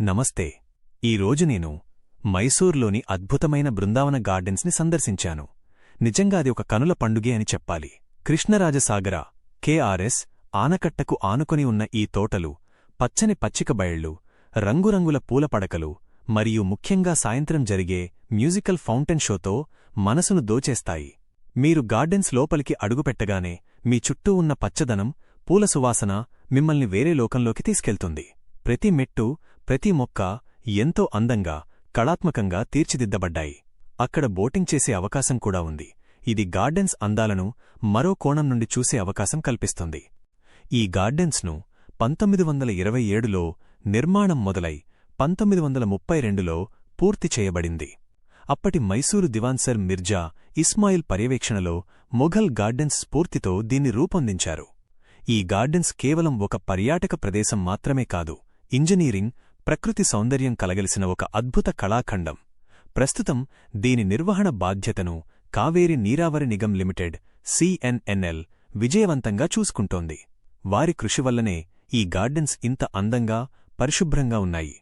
నమస్తే. ఈరోజు నేను మైసూర్లోని అద్భుతమైన బృందావన గార్డెన్స్ని సందర్శించాను. నిజంగా అది ఒక కనుల పండుగే అని చెప్పాలి. కృష్ణరాజసాగర కెఆర్ఎస్ ఆనకట్టకు ఆనుకొని ఉన్న ఈ తోటలు పచ్చని పచ్చిక బయళ్ళు రంగురంగుల పూల పడకలు మరియు ముఖ్యంగా సాయంత్రం జరిగే మ్యూజికల్ ఫౌంటైన్ షోతో మనసును దోచేస్తాయి. మీరు గార్డెన్స్ లోపలికి అడుగుపెట్టగానే మీ చుట్టూ ఉన్న పచ్చదనం పూల సువాసన మిమ్మల్ని వేరే లోకంలోకి తీసుకెళ్తుంది. ప్రతి మెట్టు ప్రతి మొక్క ఎంతో అందంగా కళాత్మకంగా తీర్చిదిద్దబడ్డాయి. అక్కడ బోటింగ్ చేసే అవకాశం కూడా ఉంది. ఇది గార్డెన్స్ అందాలను మరో కోణం నుండి చూసే అవకాశం కల్పిస్తుంది. ఈ గార్డెన్స్ను పంతొమ్మిది వందల ఇరవై ఏడులో నిర్మాణం మొదలై పంతొమ్మిది వందల ముప్పై రెండులో పూర్తి చేయబడింది. అప్పటి మైసూరు దివాన్సర్ మిర్జా ఇస్మాయిల్ పర్యవేక్షణలో మొఘల్ గార్డెన్స్ స్ఫూర్తితో దీన్ని రూపొందించారు. ఈ గార్డెన్స్ కేవలం ఒక పర్యాటక ప్రదేశం మాత్రమే కాదు ఇంజనీరింగ్ ప్రకృతి సౌందర్యం కలగలిసిన ఒక అద్భుత కళాఖండం. ప్రస్తుతం దీని నిర్వహణ బాధ్యతను కావేరి నీరావరి నిగం లిమిటెడ్ సిఎన్ఎన్ఎల్ విజయవంతంగా చూసుకుంటోంది. వారి కృషి వల్లనే ఈ గార్డెన్స్ ఇంత అందంగా పరిశుభ్రంగా ఉన్నాయి.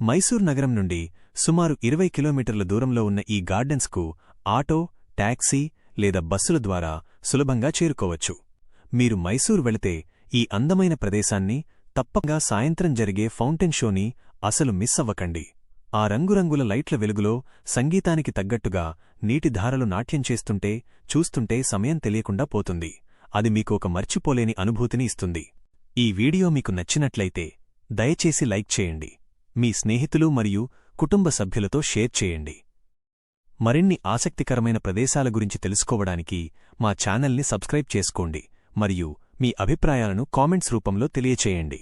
మైసూర్ నగరం నుండి సుమారు ఇరవై కిలోమీటర్ల దూరంలో ఉన్న ఈ గార్డెన్స్కు ఆటో టాక్సీ లేదా బస్సుల ద్వారా సులభంగా చేరుకోవచ్చు. మీరు మైసూర్ వెళితే ఈ అందమైన ప్రదేశాన్ని తప్పగా సాయంత్రం జరిగే ఫౌంటైన్ షోని అసలు మిస్ అవ్వకండి. ఆ రంగురంగుల లైట్ల వెలుగులో సంగీతానికి తగ్గట్టుగా నీటిధారలు నాట్యం చేస్తుంటే చూస్తుంటే సమయం తెలియకుండా పోతుంది. అది మీకు ఒక మర్చిపోలేని అనుభూతిని ఇస్తుంది. ఈ వీడియో మీకు నచ్చినట్లయితే దయచేసి లైక్ చేయండి. మీ స్నేహితులు మరియు కుటుంబ సభ్యులతో షేర్ చేయండి. మరిన్ని ఆసక్తికరమైన ప్రదేశాల గురించి తెలుసుకోవడానికి మా ఛానల్ని సబ్స్క్రైబ్ చేసుకోండి. మరియు మీ అభిప్రాయాలను కామెంట్స్ రూపంలో తెలియచేయండి.